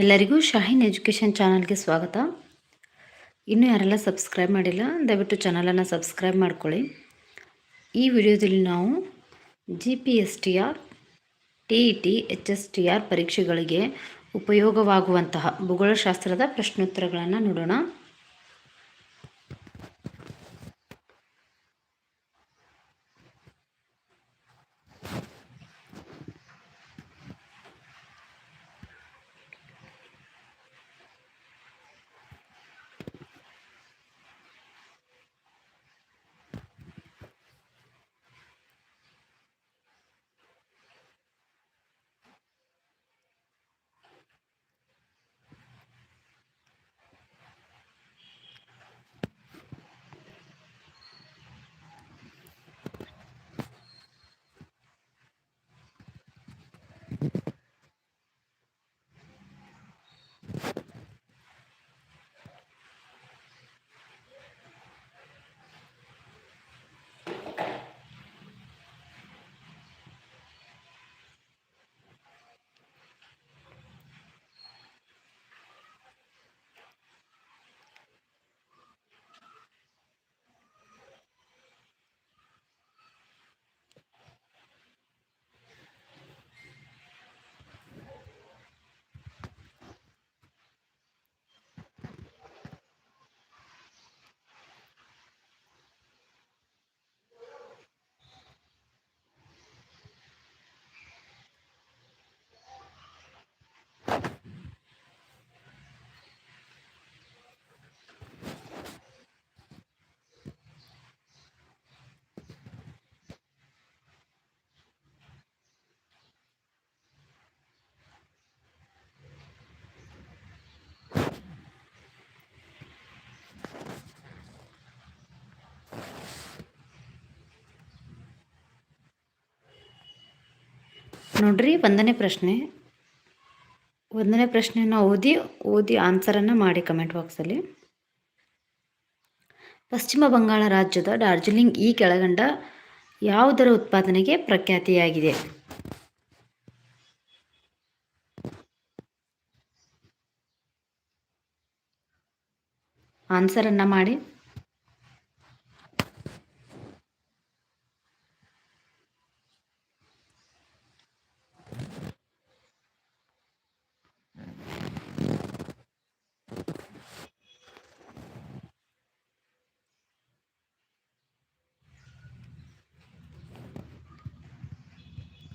ಎಲ್ಲರಿಗೂ ಶಾಹಿನ್ ಎಜುಕೇಷನ್ ಚಾನಲ್ಗೆ ಸ್ವಾಗತ. ಇನ್ನೂ ಯಾರೆಲ್ಲ ಸಬ್ಸ್ಕ್ರೈಬ್ ಮಾಡಿಲ್ಲ, ದಯವಿಟ್ಟು ಚಾನಲನ್ನು ಸಬ್ಸ್ಕ್ರೈಬ್ ಮಾಡ್ಕೊಳ್ಳಿ. ಈ ವಿಡಿಯೋದಲ್ಲಿ ನಾವು G P S T R T E T H S T R ಪರೀಕ್ಷೆಗಳಿಗೆ ಉಪಯೋಗವಾಗುವಂತಹ ಭೂಗೋಳಶಾಸ್ತ್ರದ ಪ್ರಶ್ನೋತ್ತರಗಳನ್ನು ನೋಡೋಣ. ನೋಡ್ರಿ, ಒಂದನೇ ಪ್ರಶ್ನೆ. ಒಂದನೇ ಪ್ರಶ್ನೆಯನ್ನು ಓದಿ ಓದಿ ಆನ್ಸರನ್ನು ಮಾಡಿ ಕಮೆಂಟ್ ಬಾಕ್ಸಲ್ಲಿ ಪಶ್ಚಿಮ ಬಂಗಾಳ ರಾಜ್ಯದ ಡಾರ್ಜಿಲಿಂಗ್ ಈ ಕೆಳಗಂಡ ಯಾವುದರ ಉತ್ಪಾದನೆಗೆ ಪ್ರಖ್ಯಾತಿಯಾಗಿದೆ? ಆನ್ಸರನ್ನು ಮಾಡಿ.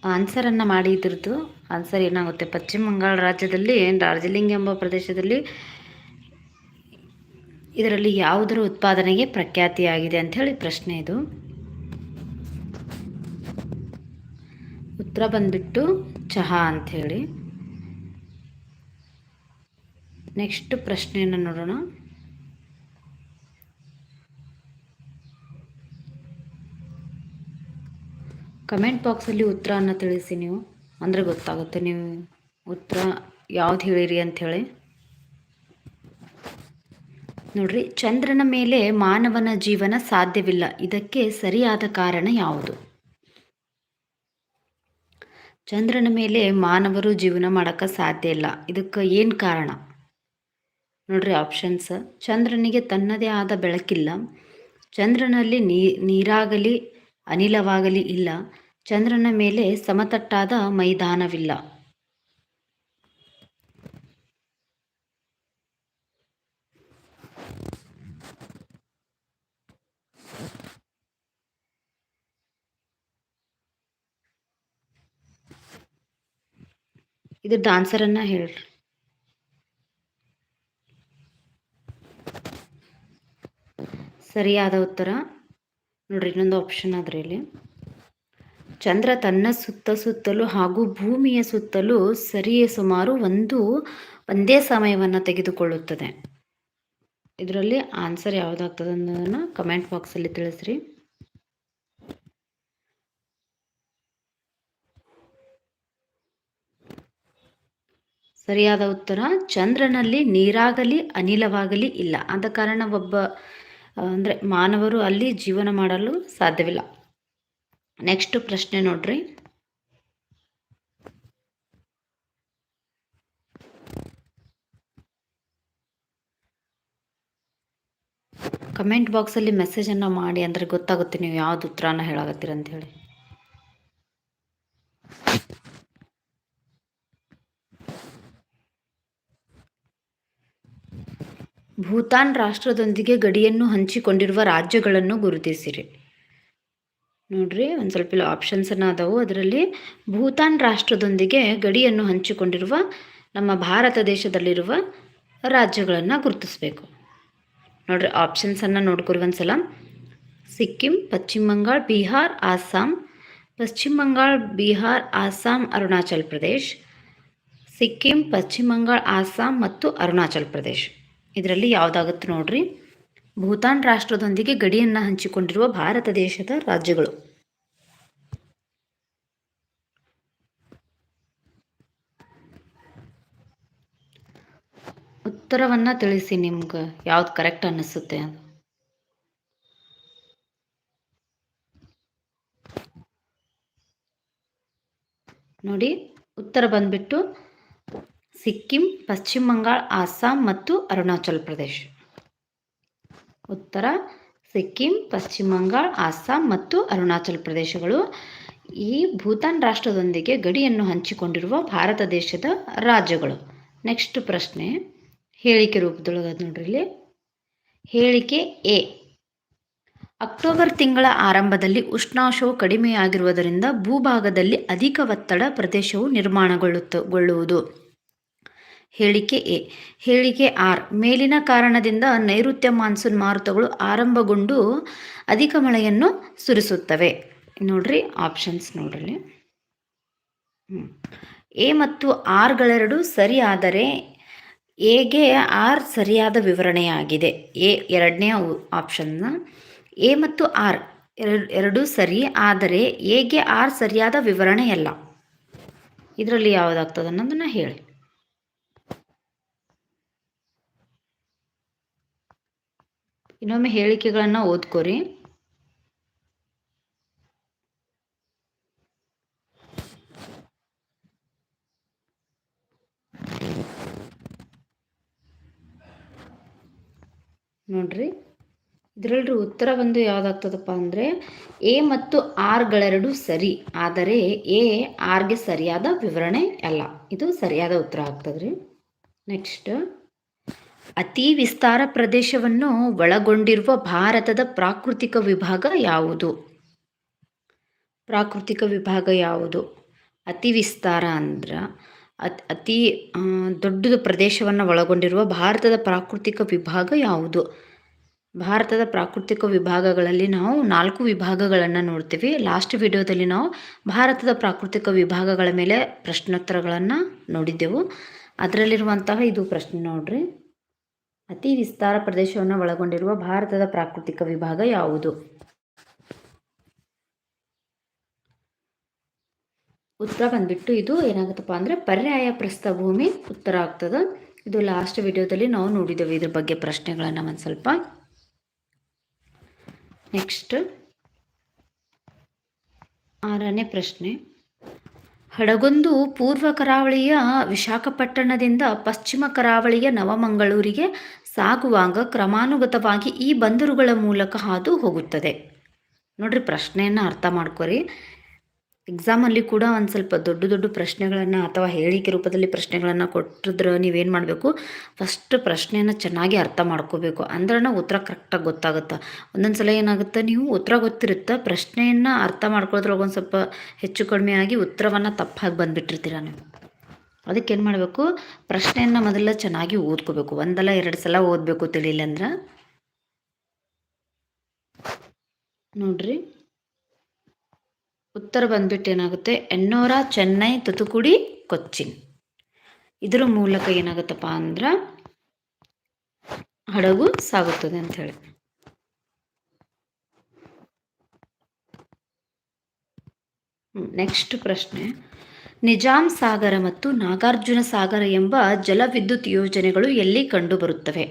ಆನ್ಸರನ್ನು ಮಾಡಿ ಇದ್ರದ್ದು. ಆನ್ಸರ್ ಏನಾಗುತ್ತೆ? ಪಶ್ಚಿಮ ಬಂಗಾಳ ರಾಜ್ಯದಲ್ಲಿ, ಡಾರ್ಜಿಲಿಂಗ್ ಎಂಬ ಪ್ರದೇಶದಲ್ಲಿ ಇದರಲ್ಲಿ ಯಾವುದರ ಉತ್ಪಾದನೆಗೆ ಪ್ರಖ್ಯಾತಿಯಾಗಿದೆ ಅಂಥೇಳಿ ಪ್ರಶ್ನೆ ಇದು. ಉತ್ತರ ಬಂದ್ಬಿಟ್ಟು ಚಹಾ ಅಂಥೇಳಿ ನೆಕ್ಸ್ಟ್ ಪ್ರಶ್ನೆಯನ್ನು ನೋಡೋಣ. ಕಮೆಂಟ್ ಬಾಕ್ಸಲ್ಲಿ ಉತ್ತರವನ್ನು ತಿಳಿಸಿ ನೀವು. ಅಂದರೆ ಗೊತ್ತಾಗುತ್ತೆ ನೀವು ಉತ್ತರ ಯಾವ್ದು ಹೇಳಿರಿ ಅಂಥೇಳಿ ನೋಡ್ರಿ, ಚಂದ್ರನ ಮೇಲೆ ಮಾನವನ ಜೀವನ ಸಾಧ್ಯವಿಲ್ಲ. ಇದಕ್ಕೆ ಸರಿಯಾದ ಕಾರಣ ಯಾವುದು? ಚಂದ್ರನ ಮೇಲೆ ಮಾನವರು ಜೀವನ ಮಾಡೋಕ್ಕೆ ಸಾಧ್ಯ ಇಲ್ಲ. ಇದಕ್ಕೆ ಏನು ಕಾರಣ? ನೋಡ್ರಿ ಆಪ್ಷನ್ಸ್ ಚಂದ್ರನಿಗೆ ತನ್ನದೇ ಆದ ಬೆಳಕಿಲ್ಲ. ಚಂದ್ರನಲ್ಲಿ ನೀರಾಗಲಿ, ಅನಿಲವಾಗಲಿ ಇಲ್ಲ. ಚಂದ್ರನ ಮೇಲೆ ಸಮತಟ್ಟಾದ ಮೈದಾನವಿಲ್ಲ. ಇದ್ರದ್ದು ಆನ್ಸರನ್ನು ಹೇಳ್ರಿ. ಸರಿಯಾದ ಉತ್ತರ. ನೋಡ್ರಿ ಇನ್ನೊಂದು ಆಪ್ಷನ್ ಅದರಲ್ಲಿ ಚಂದ್ರ ತನ್ನ ಸುತ್ತ ಸುತ್ತಲೂ ಹಾಗೂ ಭೂಮಿಯ ಸುತ್ತಲೂ ಸರಿಯೇ ಸುಮಾರು ಒಂದು ಒಂದೇ ಸಮಯವನ್ನು ತೆಗೆದುಕೊಳ್ಳುತ್ತದೆ. ಇದರಲ್ಲಿ ಆನ್ಸರ್ ಯಾವುದಾಗ್ತದೆ ಅನ್ನೋದನ್ನು ಕಮೆಂಟ್ ಬಾಕ್ಸಲ್ಲಿ ತಿಳಿಸ್ರಿ. ಸರಿಯಾದ ಉತ್ತರ, ಚಂದ್ರನಲ್ಲಿ ನೀರಾಗಲಿ ಅನಿಲವಾಗಲಿ ಇಲ್ಲ. ಆದ ಕಾರಣ ಒಬ್ಬ, ಅಂದರೆ ಮಾನವರು ಅಲ್ಲಿ ಜೀವನ ಮಾಡಲು ಸಾಧ್ಯವಿಲ್ಲ. ನೆಕ್ಸ್ಟ್ ಪ್ರಶ್ನೆ ನೋಡ್ರಿ. ಕಮೆಂಟ್ ಬಾಕ್ಸಲ್ಲಿ ಮೆಸೇಜನ್ನು ಮಾಡಿ ಅಂದರೆ ಗೊತ್ತಾಗುತ್ತೆ ನೀವು ಯಾವ್ದು ಉತ್ತರನ ಹೇಳಾಗತ್ತೀರ ಅಂತ ಹೇಳಿ. ಭೂತಾನ್ ರಾಷ್ಟ್ರದೊಂದಿಗೆ ಗಡಿಯನ್ನು ಹಂಚಿಕೊಂಡಿರುವ ರಾಜ್ಯಗಳನ್ನು ಗುರುತಿಸಿರಿ. ನೋಡ್ರಿ, ಒಂದು ಸ್ವಲ್ಪ ಇಲ್ಲಿ ಆಪ್ಷನ್ಸನ್ನು ಅದಾವು. ಅದರಲ್ಲಿ ಭೂತಾನ್ ರಾಷ್ಟ್ರದೊಂದಿಗೆ ಗಡಿಯನ್ನು ಹಂಚಿಕೊಂಡಿರುವ ನಮ್ಮ ಭಾರತ ದೇಶದಲ್ಲಿರುವ ರಾಜ್ಯಗಳನ್ನು ಗುರುತಿಸಬೇಕು. ನೋಡ್ರಿ ಆಪ್ಷನ್ಸನ್ನು ನೋಡ್ಕೊರಿ ಒಂದು ಸಲ ಸಿಕ್ಕಿಂ, ಪಶ್ಚಿಮ ಬಂಗಾಳ, ಬಿಹಾರ್ ಆಸ್ಸಾಂ ಪಶ್ಚಿಮ ಬಂಗಾಳ, ಬಿಹಾರ್ ಆಸ್ಸಾಂ ಅರುಣಾಚಲ್ ಪ್ರದೇಶ್. ಸಿಕ್ಕಿಂ, ಪಶ್ಚಿಮ ಬಂಗಾಳ ಆಸ್ಸಾಂ ಮತ್ತು ಅರುಣಾಚಲ್ ಪ್ರದೇಶ್. ಇದರಲ್ಲಿ ಯಾವುದಾಗುತ್ತೆ ನೋಡ್ರಿ ಭೂತಾನ್ ರಾಷ್ಟ್ರದೊಂದಿಗೆ ಗಡಿಯನ್ನು ಹಂಚಿಕೊಂಡಿರುವ ಭಾರತ ದೇಶದ ರಾಜ್ಯಗಳು. ಉತ್ತರವನ್ನು ತಿಳಿಸಿ ನಿಮ್ಗೆ ಯಾವ್ದು ಕರೆಕ್ಟ್ ಅನ್ನಿಸುತ್ತೆ ನೋಡಿ, ಉತ್ತರ ಬಂದ್ಬಿಟ್ಟು ಸಿಕ್ಕಿಂ, ಪಶ್ಚಿಮ ಬಂಗಾಳ ಆಸ್ಸಾಂ ಮತ್ತು ಅರುಣಾಚಲ್ ಪ್ರದೇಶ್. ಉತ್ತರ, ಸಿಕ್ಕಿಂ, ಪಶ್ಚಿಮ ಬಂಗಾಳ, ಅಸ್ಸಾಂ ಮತ್ತು ಅರುಣಾಚಲ ಪ್ರದೇಶಗಳು. ಈ ಭೂತಾನ್ ರಾಷ್ಟ್ರದೊಂದಿಗೆ ಗಡಿಯನ್ನು ಹಂಚಿಕೊಂಡಿರುವ ಭಾರತ ದೇಶದ ರಾಜ್ಯಗಳು. ನೆಕ್ಸ್ಟ್ ಪ್ರಶ್ನೆ, ಹೇಳಿಕೆ ರೂಪದೊಳಗೆ ನೋಡ್ರಿ ಇಲ್ಲಿ. ಹೇಳಿಕೆ ಎ, ಅಕ್ಟೋಬರ್ ತಿಂಗಳ ಆರಂಭದಲ್ಲಿ ಉಷ್ಣಾಂಶವು ಕಡಿಮೆಯಾಗಿರುವುದರಿಂದ ಭೂಭಾಗದಲ್ಲಿ ಅಧಿಕ ಒತ್ತಡ ಪ್ರದೇಶವು ನಿರ್ಮಾಣಗೊಳ್ಳುತ್ತಗೊಳ್ಳುವುದು ಹೇಳಿಕೆ ಎ. ಹೇಳಿಕೆ ಆರ್. ಮೇಲಿನ ಕಾರಣದಿಂದ ನೈಋತ್ಯ ಮಾನ್ಸೂನ್ ಮಾರುತಗಳು ಆರಂಭಗೊಂಡು ಅಧಿಕ ಮಳೆಯನ್ನು ಸುರಿಸುತ್ತವೆ. ನೋಡ್ರಿ ಆಪ್ಷನ್ಸ್ ನೋಡ್ರಿ. ಎ ಮತ್ತು ಆರ್ಗಳೆರಡು ಸರಿಯಾದರೆ ಎಗೆ ಆರ್ ಸರಿಯಾದ ವಿವರಣೆಯಾಗಿದೆ. ಎ ಎರಡನೇ ಆಪ್ಷನ್ನ ಎ ಮತ್ತು ಆರ್ ಎರಡು, ಎರಡೂ ಸರಿ ಆದರೆ ಎಗೆ ಆರ್ ಸರಿಯಾದ ವಿವರಣೆಯಲ್ಲ. ಇದರಲ್ಲಿ ಯಾವುದಾಗ್ತದೆ ಅನ್ನೋದನ್ನು ಹೇಳಿ. ಇನ್ನೊಮ್ಮೆ ಹೇಳಿಕೆಗಳನ್ನ ಓದ್ಕೋರಿ. ನೋಡ್ರಿ ಇದರಲ್ಲಿ ಉತ್ತರ ಬಂದು ಯಾವ್ದಾಗ್ತದಪ್ಪ ಅಂದರೆ, ಎ ಮತ್ತು ಆರ್ಗಳೆರಡು ಸರಿ, ಆದರೆ ಎ, ಆರ್ಗೆ ಸರಿಯಾದ ವಿವರಣೆ ಅಲ್ಲ. ಇದು ಸರಿಯಾದ ಉತ್ತರ ಆಗ್ತದ್ರಿ. ನೆಕ್ಸ್ಟ್. ಅತಿ ವಿಸ್ತಾರ ಪ್ರದೇಶವನ್ನು ಒಳಗೊಂಡಿರುವ ಭಾರತದ ಪ್ರಾಕೃತಿಕ ವಿಭಾಗ ಯಾವುದು? ಪ್ರಾಕೃತಿಕ ವಿಭಾಗ ಯಾವುದು? ಅತಿ ವಿಸ್ತಾರ ಅಂದ್ರೆ ಅತ್, ಅತಿ ದೊಡ್ಡದು ಪ್ರದೇಶವನ್ನು ಒಳಗೊಂಡಿರುವ ಭಾರತದ ಪ್ರಾಕೃತಿಕ ವಿಭಾಗ ಯಾವುದು? ಭಾರತದ ಪ್ರಾಕೃತಿಕ ವಿಭಾಗಗಳಲ್ಲಿ ನಾವು ನಾಲ್ಕು ವಿಭಾಗಗಳನ್ನು ನೋಡ್ತೀವಿ. ಲಾಸ್ಟ್ ವಿಡಿಯೋದಲ್ಲಿ ನಾವು ಭಾರತದ ಪ್ರಾಕೃತಿಕ ವಿಭಾಗಗಳ ಮೇಲೆ ಪ್ರಶ್ನೋತ್ತರಗಳನ್ನು ನೋಡಿದ್ದೆವು. ಅದರಲ್ಲಿರುವಂತಹ ಇದು ಪ್ರಶ್ನೆ ನೋಡ್ರಿ. ಅತಿ ವಿಸ್ತಾರ ಪ್ರದೇಶವನ್ನು ಒಳಗೊಂಡಿರುವ ಭಾರತದ ಪ್ರಾಕೃತಿಕ ವಿಭಾಗ ಯಾವುದು? ಉತ್ತರ ಬಂದ್ಬಿಟ್ಟು ಇದು ಏನಾಗುತ್ತಪ್ಪ ಅಂದರೆ ಪರ್ಯಾಯ ಪ್ರಸ್ಥಭೂಮಿ ಉತ್ತರ ಆಗ್ತದೆ. ಇದು ಲಾಸ್ಟ್ ವಿಡಿಯೋದಲ್ಲಿ ನಾವು ನೋಡಿದ್ದೇವೆ ಇದ್ರ ಬಗ್ಗೆ ಪ್ರಶ್ನೆಗಳನ್ನು ಒಂದು ಸ್ವಲ್ಪ. ನೆಕ್ಸ್ಟ್ ಆರನೇ ಪ್ರಶ್ನೆ. ಹಡಗೊಂದು ಪೂರ್ವ ಕರಾವಳಿಯ ವಿಶಾಖಪಟ್ಟಣದಿಂದ ಪಶ್ಚಿಮ ಕರಾವಳಿಯ ನವಮಂಗಳೂರಿಗೆ ಸಾಗುವಾಗ ಕ್ರಮಾನುಗತವಾಗಿ ಈ ಬಂದರುಗಳ ಮೂಲಕ ಹಾದು ಹೋಗುತ್ತದೆ. ನೋಡ್ರಿ, ಪ್ರಶ್ನೆಯನ್ನು ಅರ್ಥ ಮಾಡ್ಕೊರಿ. ಎಕ್ಸಾಮಲ್ಲಿ ಕೂಡ ಒಂದು ಸ್ವಲ್ಪ ದೊಡ್ಡ ದೊಡ್ಡ ಪ್ರಶ್ನೆಗಳನ್ನು ಅಥವಾ ಹೇಳಿಕೆ ರೂಪದಲ್ಲಿ ಪ್ರಶ್ನೆಗಳನ್ನು ಕೊಟ್ಟಿದ್ರೆ ನೀವೇನು ಮಾಡಬೇಕು? ಫಸ್ಟ್ ಪ್ರಶ್ನೆಯನ್ನು ಚೆನ್ನಾಗಿ ಅರ್ಥ ಮಾಡ್ಕೋಬೇಕು. ಅಂದ್ರೆ ಉತ್ತರ ಕರೆಕ್ಟಾಗಿ ಗೊತ್ತಾಗುತ್ತೆ. ಒಂದೊಂದು ಸಲ ಏನಾಗುತ್ತೆ? ನೀವು ಉತ್ತರ ಗೊತ್ತಿರುತ್ತೆ. ಪ್ರಶ್ನೆಯನ್ನು ಅರ್ಥ ಮಾಡ್ಕೊಳ್ಳೋದ್ರೊಳಗೆ ಸ್ವಲ್ಪ ಹೆಚ್ಚು ಕಡಿಮೆ ಆಗಿ ಉತ್ತರವನ್ನು ತಪ್ಪಾಗಿ ಬಂದುಬಿಟ್ಟಿರ್ತೀರ ನೀವು. ಅದಕ್ಕೆ ಏನು ಮಾಡಬೇಕು? ಪ್ರಶ್ನೆಯನ್ನು ಮೊದಲ ಚೆನ್ನಾಗಿ ಓದ್ಕೋಬೇಕು. ಒಂದಲ್ಲ ಎರಡು ಸಲ ಓದಬೇಕು ತಿಳಿಲಿಲ್ಲ ಅಂದ್ರೆ. ನೋಡ್ರಿ. ಉತ್ತರ ಬಂದ್ಬಿಟ್ಟು ಏನಾಗುತ್ತೆ? ಎನ್ನೋರ ಚೆನ್ನೈ, ತುತುಕುಡಿ, ಕೊಚ್ಚಿನ್. ಇದರ ಮೂಲಕ ಏನಾಗುತ್ತಪ್ಪ ಅಂದ್ರೆ ಹಡಗು ಸಾಗುತ್ತದೆ ಅಂತ ಹೇಳಿ. ನೆಕ್ಸ್ಟ್ ಪ್ರಶ್ನೆ. ನಿಜಾಂ ಸಾಗರ ಮತ್ತು ನಾಗಾರ್ಜುನ ಸಾಗರ ಎಂಬ ಜಲವಿದ್ಯುತ್ ಯೋಜನೆಗಳು ಎಲ್ಲಿ ಕಂಡುಬರುತ್ತವೆ?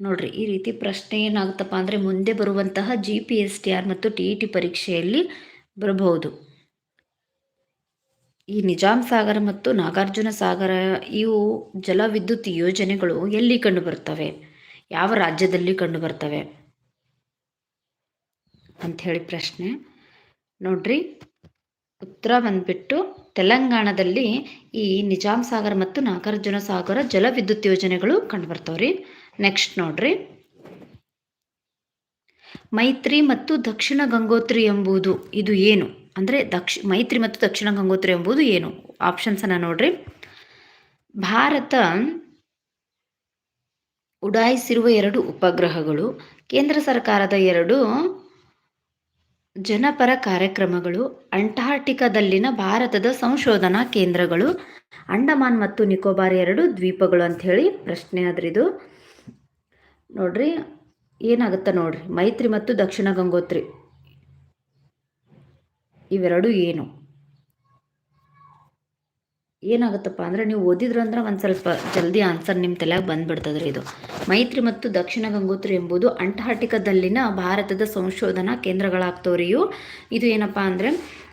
ನೋಡ್ರಿ, ಈ ರೀತಿ ಪ್ರಶ್ನೆ ಏನಾಗುತ್ತಪ್ಪ ಅಂದರೆ ಮುಂದೆ ಬರುವಂತಹ G P S T R ಮತ್ತು ಟಿ ಇ ಟಿ ಪರೀಕ್ಷೆಯಲ್ಲಿ ಬರಬಹುದು. ಈ ನಿಜಾಮ್ ಸಾಗರ ಮತ್ತು ನಾಗಾರ್ಜುನ ಸಾಗರ, ಇವು ಜಲವಿದ್ಯುತ್ ಯೋಜನೆಗಳು ಎಲ್ಲಿ ಕಂಡು ಬರ್ತವೆ ಯಾವ ರಾಜ್ಯದಲ್ಲಿ ಕಂಡುಬರ್ತವೆ? ಅಂಥೇಳಿ ಪ್ರಶ್ನೆ. ನೋಡ್ರಿ ಉತ್ತರ ಬಂದ್ಬಿಟ್ಟು ತೆಲಂಗಾಣದಲ್ಲಿ ಈ ನಿಜಾಮ್ ಸಾಗರ್ ಮತ್ತು ನಾಗಾರ್ಜುನ ಸಾಗರ ಜಲವಿದ್ಯುತ್ ಯೋಜನೆಗಳು ಕಂಡುಬರ್ತಾವ್ರಿ. ನೆಕ್ಸ್ಟ್ ನೋಡ್ರಿ. ಮೈತ್ರಿ ಮತ್ತು ದಕ್ಷಿಣ ಗಂಗೋತ್ರಿ ಎಂಬುದು ಇದು ಏನು? ಅಂದರೆ ದಕ್ಷ ಮೈತ್ರಿ ಮತ್ತು ದಕ್ಷಿಣ ಗಂಗೋತ್ರಿ ಎಂಬುದು ಏನು? ಆಪ್ಷನ್ಸನ್ನು ನೋಡ್ರಿ. ಭಾರತ ಉಡಾಯಿಸಿರುವ ಎರಡು ಉಪಗ್ರಹಗಳು, ಕೇಂದ್ರ ಸರ್ಕಾರದ ಎರಡು ಜನಪರ ಕಾರ್ಯಕ್ರಮಗಳು, ಅಂಟಾರ್ಟಿಕಾದಲ್ಲಿನ ಭಾರತದ ಸಂಶೋಧನಾ ಕೇಂದ್ರಗಳು, ಅಂಡಮಾನ್ ಮತ್ತು ನಿಕೋಬಾರ್ ಎರಡು ದ್ವೀಪಗಳು ಅಂಥೇಳಿ ಪ್ರಶ್ನೆ ಆದ್ರಿದು. ನೋಡ್ರಿ, ಏನಾಗುತ್ತೆ ನೋಡ್ರಿ? ಮೈತ್ರಿ ಮತ್ತು ದಕ್ಷಿಣ ಗಂಗೋತ್ರಿ. ಇವೆರಡು ಏನು? ಏನಾಗುತ್ತಪ್ಪ ಅಂದರೆ ನೀವು ಓದಿದ್ರು ಅಂದ್ರೆ ಒಂದು ಸ್ವಲ್ಪ ಜಲ್ದಿ ಆನ್ಸರ್ ನಿಮ್ಮ ತಲೆಯಾಗ ಬಂದ್ಬಿಡ್ತದ್ರಿ ಇದು. ಮೈತ್ರಿ ಮತ್ತು ದಕ್ಷಿಣ ಗಂಗೋತ್ರಿ ಎಂಬುದು ಅಂಟಾರ್ಟಿಕಾದಲ್ಲಿನ ಭಾರತದ ಸಂಶೋಧನಾ ಕೇಂದ್ರಗಳಾಗ್ತವ್ರಿಯು. ಇದು ಏನಪ್ಪ ಅಂದರೆ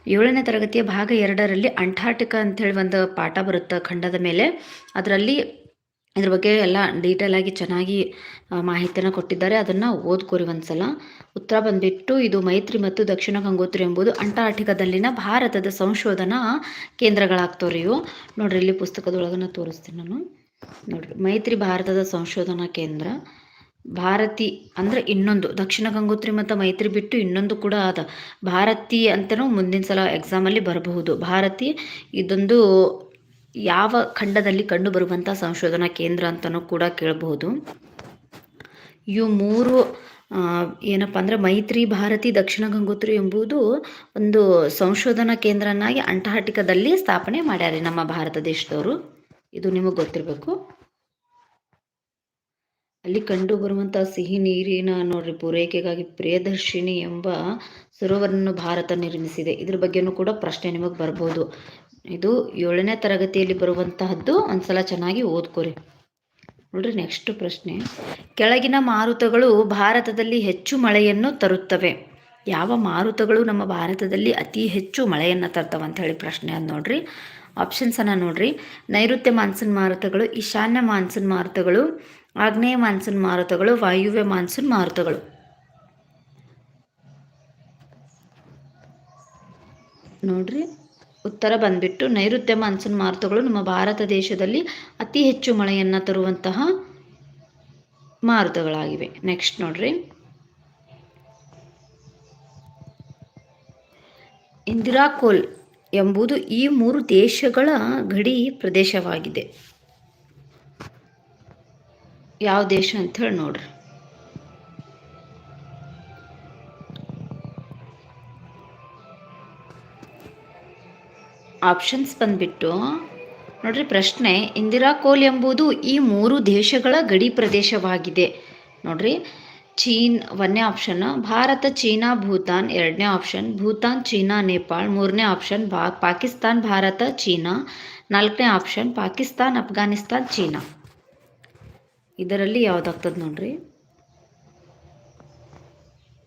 ಏಳನೇ ತರಗತಿಯ ಭಾಗ ಎರಡರಲ್ಲಿ ಅಂಟಾರ್ಟಿಕಾ ಅಂಥೇಳಿ ಒಂದು ಪಾಠ ಬರುತ್ತೆ ಖಂಡದ ಮೇಲೆ. ಅದರಲ್ಲಿ ಇದ್ರ ಬಗ್ಗೆ ಎಲ್ಲ ಡೀಟೇಲ್ ಆಗಿ ಚೆನ್ನಾಗಿ ಮಾಹಿತಿಯನ್ನು ಕೊಟ್ಟಿದ್ದಾರೆ. ಅದನ್ನು ಓದ್ಕೋರಿ ಒಂದ್ಸಲ. ಉತ್ತರ ಬಂದ್ಬಿಟ್ಟು ಇದು ಮೈತ್ರಿ ಮತ್ತು ದಕ್ಷಿಣ ಗಂಗೋತ್ರಿ ಎಂಬುದು ಅಂಟಾರ್ಟಿಕಾದಲ್ಲಿನ ಭಾರತದ ಸಂಶೋಧನಾ ಕೇಂದ್ರಗಳಾಗ್ತವ್ರಿ ಇವು. ನೋಡ್ರಿ, ಇಲ್ಲಿ ಪುಸ್ತಕದೊಳಗನ್ನ ತೋರಿಸ್ತೀನಿ ನಾನು. ನೋಡ್ರಿ, ಮೈತ್ರಿ ಭಾರತದ ಸಂಶೋಧನಾ ಕೇಂದ್ರ. ಭಾರತಿ ಅಂದರೆ ಇನ್ನೊಂದು, ದಕ್ಷಿಣ ಗಂಗೋತ್ರಿ ಮತ್ತು ಮೈತ್ರಿ ಬಿಟ್ಟು ಇನ್ನೊಂದು ಕೂಡ ಅದ. ಭಾರತಿ ಅಂತಲೂ ಮುಂದಿನ ಸಲ ಎಕ್ಸಾಮಲ್ಲಿ ಬರಬಹುದು. ಭಾರತಿ ಇದೊಂದು ಯಾವ ಖಂಡದಲ್ಲಿ ಕಂಡುಬರುವಂಥ ಸಂಶೋಧನಾ ಕೇಂದ್ರ ಅಂತಲೂ ಕೂಡ ಕೇಳಬಹುದು. ಇವು ಮೂರು ಏನಪ್ಪ ಅಂದರೆ ಮೈತ್ರಿ ಭಾರತಿ ದಕ್ಷಿಣ ಗಂಗೋತ್ರಿ ಎಂಬುದು ಒಂದು ಸಂಶೋಧನಾ ಕೇಂದ್ರನಾಗಿ ಅಂಟಾರ್ಟಿಕಾದಲ್ಲಿ ಸ್ಥಾಪನೆ ಮಾಡ್ಯಾರೆ ನಮ್ಮ ಭಾರತ ದೇಶದವರು. ಇದು ನಿಮಗೆ ಗೊತ್ತಿರಬೇಕು. ಅಲ್ಲಿ ಕಂಡು ಬರುವಂಥ ಸಿಹಿ ನೀರಿನ ನೋಡ್ರಿ ಪೂರೈಕೆಗಾಗಿ ಪ್ರಿಯದರ್ಶಿನಿ ಎಂಬ ಸರೋವರನ್ನು ಭಾರತ ನಿರ್ಮಿಸಿದೆ. ಇದ್ರ ಬಗ್ಗೆನೂ ಕೂಡ ಪ್ರಶ್ನೆ ನಿಮಗೆ ಬರ್ಬೋದು. ಇದು ಏಳನೇ ತರಗತಿಯಲ್ಲಿ ಬರುವಂತಹದ್ದು ಒಂದ್ಸಲ ಚೆನ್ನಾಗಿ ಓದ್ಕೊರಿ. ನೋಡ್ರಿ ನೆಕ್ಸ್ಟ್ ಪ್ರಶ್ನೆ. ಕೆಳಗಿನ ಮಾರುತಗಳು ಭಾರತದಲ್ಲಿ ಹೆಚ್ಚು ಮಳೆಯನ್ನು ತರುತ್ತವೆ. ಯಾವ ಮಾರುತಗಳು ನಮ್ಮ ಭಾರತದಲ್ಲಿ ಅತಿ ಹೆಚ್ಚು ಮಳೆಯನ್ನು ತರ್ತವೆ ಅಂತ ಹೇಳಿ ಪ್ರಶ್ನೆ ಅದು ನೋಡ್ರಿ. ಆಪ್ಷನ್ಸನ್ನು ನೋಡ್ರಿ. ನೈಋತ್ಯ ಮಾನ್ಸೂನ್ ಮಾರುತಗಳು, ಈಶಾನ್ಯ ಮಾನ್ಸೂನ್ ಮಾರುತಗಳು, ಆಗ್ನೇಯ ಮಾನ್ಸೂನ್ ಮಾರುತಗಳು, ವಾಯುವ್ಯ ಮಾನ್ಸೂನ್ ಮಾರುತಗಳು. ನೋಡ್ರಿ. ಉತ್ತರ ಬಂದ್ಬಿಟ್ಟು ನೈಋತ್ಯ ಮಾನ್ಸೂನ್ ಮಾರುತಗಳು ನಮ್ಮ ಭಾರತ ದೇಶದಲ್ಲಿ ಅತಿ ಹೆಚ್ಚು ಮಳೆಯನ್ನು ತರುವಂತಹ ಮಾರುತಗಳಾಗಿವೆ. ನೆಕ್ಸ್ಟ್ ನೋಡ್ರಿ. ಇಂದಿರಾಕೋಲ್ ಎಂಬುದು ಈ ಮೂರು ದೇಶಗಳ ಗಡಿ ಪ್ರದೇಶವಾಗಿದೆ. ಯಾವ ದೇಶ ಅಂತ ಹೇಳಿ ನೋಡ್ರಿ. ಆಪ್ಷನ್ಸ್ ಬಂದ್ಬಿಟ್ಟು, ನೋಡ್ರಿ ಪ್ರಶ್ನೆ, ಇಂದಿರಾ ಕೋಲ್ ಎಂಬುದು ಈ ಮೂರು ದೇಶಗಳ ಗಡಿ ಪ್ರದೇಶವಾಗಿದೆ. ನೋಡ್ರಿ, ಚೀನ್ ಒಂದನೇ ಆಪ್ಷನ್ ಭಾರತ, ಚೀನಾ, ಭೂತಾನ್ ಎರಡನೇ ಆಪ್ಷನ್ ಭೂತಾನ್, ಚೀನಾ, ನೇಪಾಳ್ ಮೂರನೇ ಆಪ್ಷನ್ ಬಾ ಪಾಕಿಸ್ತಾನ್, ಭಾರತ, ಚೀನಾ ನಾಲ್ಕನೇ ಆಪ್ಷನ್ ಪಾಕಿಸ್ತಾನ್, ಅಫ್ಘಾನಿಸ್ತಾನ್, ಚೀನಾ. ಇದರಲ್ಲಿ ಯಾವುದಾಗ್ತದೆ ನೋಡ್ರಿ?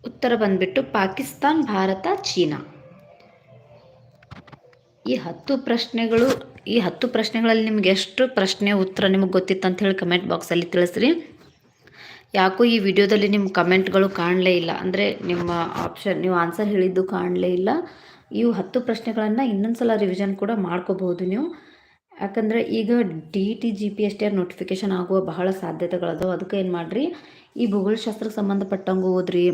ಉತ್ತರ ಬಂದ್ಬಿಟ್ಟು ಪಾಕಿಸ್ತಾನ್, ಭಾರತ, ಚೀನಾ. ಈ ಹತ್ತು ಪ್ರಶ್ನೆಗಳು, ಈ ಹತ್ತು ಪ್ರಶ್ನೆಗಳಲ್ಲಿ ನಿಮ್ಗೆ ಎಷ್ಟು ಪ್ರಶ್ನೆ ಉತ್ತರ ನಿಮಗೆ ಗೊತ್ತಿತ್ತು ಅಂತ ಹೇಳಿ ಕಮೆಂಟ್ ಬಾಕ್ಸಲ್ಲಿ ತಿಳಿಸ್ರಿ. ಯಾಕೋ ಈ ವಿಡಿಯೋದಲ್ಲಿ ನಿಮ್ಮ ಕಮೆಂಟ್ಗಳು ಕಾಣಲೇ ಇಲ್ಲ. ಅಂದರೆ ನಿಮ್ಮ ಆಪ್ಷನ್ ನೀವು ಆನ್ಸರ್ ಹೇಳಿದ್ದು ಕಾಣಲೇ ಇಲ್ಲ. ಇವು ಹತ್ತು ಪ್ರಶ್ನೆಗಳನ್ನು ಇನ್ನೊಂದು ಸಲ ರಿವಿಷನ್ ಕೂಡ ಮಾಡ್ಕೋಬಹುದು ನೀವು. ಯಾಕಂದರೆ ಈಗ D T G P S T R notification ಆಗುವ ಬಹಳ ಸಾಧ್ಯತೆಗಳದಾವೆ. ಅದಕ್ಕೆ ಏನು ಮಾಡಿರಿ? ಈ ಭೂಗೋಳಶಾಸ್ತ್ರಕ್ಕೆ ಸಂಬಂಧಪಟ್ಟಂಗೆ ಓದ್ರಿ.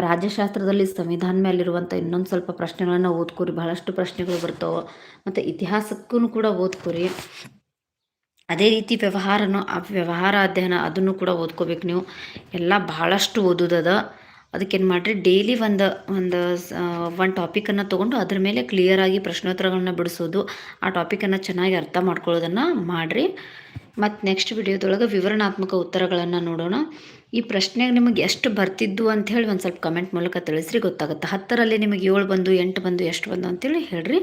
ರಾಜ್ಯಶಾಸ್ತ್ರದಲ್ಲಿ ಸಂವಿಧಾನ ಮೇಲಿರುವಂಥ ಇನ್ನೊಂದು ಸ್ವಲ್ಪ ಪ್ರಶ್ನೆಗಳನ್ನು ಓದ್ಕೊರಿ. ಬಹಳಷ್ಟು ಪ್ರಶ್ನೆಗಳು ಬರ್ತಾವೆ. ಮತ್ತು ಇತಿಹಾಸಕ್ಕೂ ಕೂಡ ಓದ್ಕೊರಿ. ಅದೇ ರೀತಿ ವ್ಯವಹಾರನೂ, ಆ ವ್ಯವಹಾರ ಅಧ್ಯಯನ ಅದನ್ನು ಕೂಡ ಓದ್ಕೋಬೇಕು ನೀವು. ಎಲ್ಲ ಭಾಳಷ್ಟು ಓದೋದದ. ಅದಕ್ಕೇನು ಮಾಡಿರಿ? ಡೈಲಿ ಒಂದು ಒಂದು ಒಂದು ಟಾಪಿಕನ್ನು ತೊಗೊಂಡು ಅದ್ರ ಮೇಲೆ ಕ್ಲಿಯರಾಗಿ ಪ್ರಶ್ನೋತ್ತರಗಳನ್ನ ಬಿಡಿಸೋದು. ಆ ಟಾಪಿಕನ್ನು ಚೆನ್ನಾಗಿ ಅರ್ಥ ಮಾಡ್ಕೊಳ್ಳೋದನ್ನು ಮಾಡಿರಿ. ಮತ್ತು ನೆಕ್ಸ್ಟ್ ವಿಡಿಯೋದೊಳಗೆ ವಿವರಣಾತ್ಮಕ ಉತ್ತರಗಳನ್ನು ನೋಡೋಣ. ಈ ಪ್ರಶ್ನೆಗೆ ನಿಮಗೆ ಎಷ್ಟು ಬರ್ತಿದ್ದು ಅಂಥೇಳಿ ಒಂದು ಸ್ವಲ್ಪ ಕಮೆಂಟ್ ಮೂಲಕ ತಿಳಿಸ್ರಿ, ಗೊತ್ತಾಗುತ್ತೆ. ಹತ್ತರಲ್ಲಿ ನಿಮಗೆ ಏಳು ಬಂದು ಎಂಟು ಬಂದು ಎಷ್ಟು ಬಂದು ಅಂತೇಳಿ ಹೇಳ್ರಿ.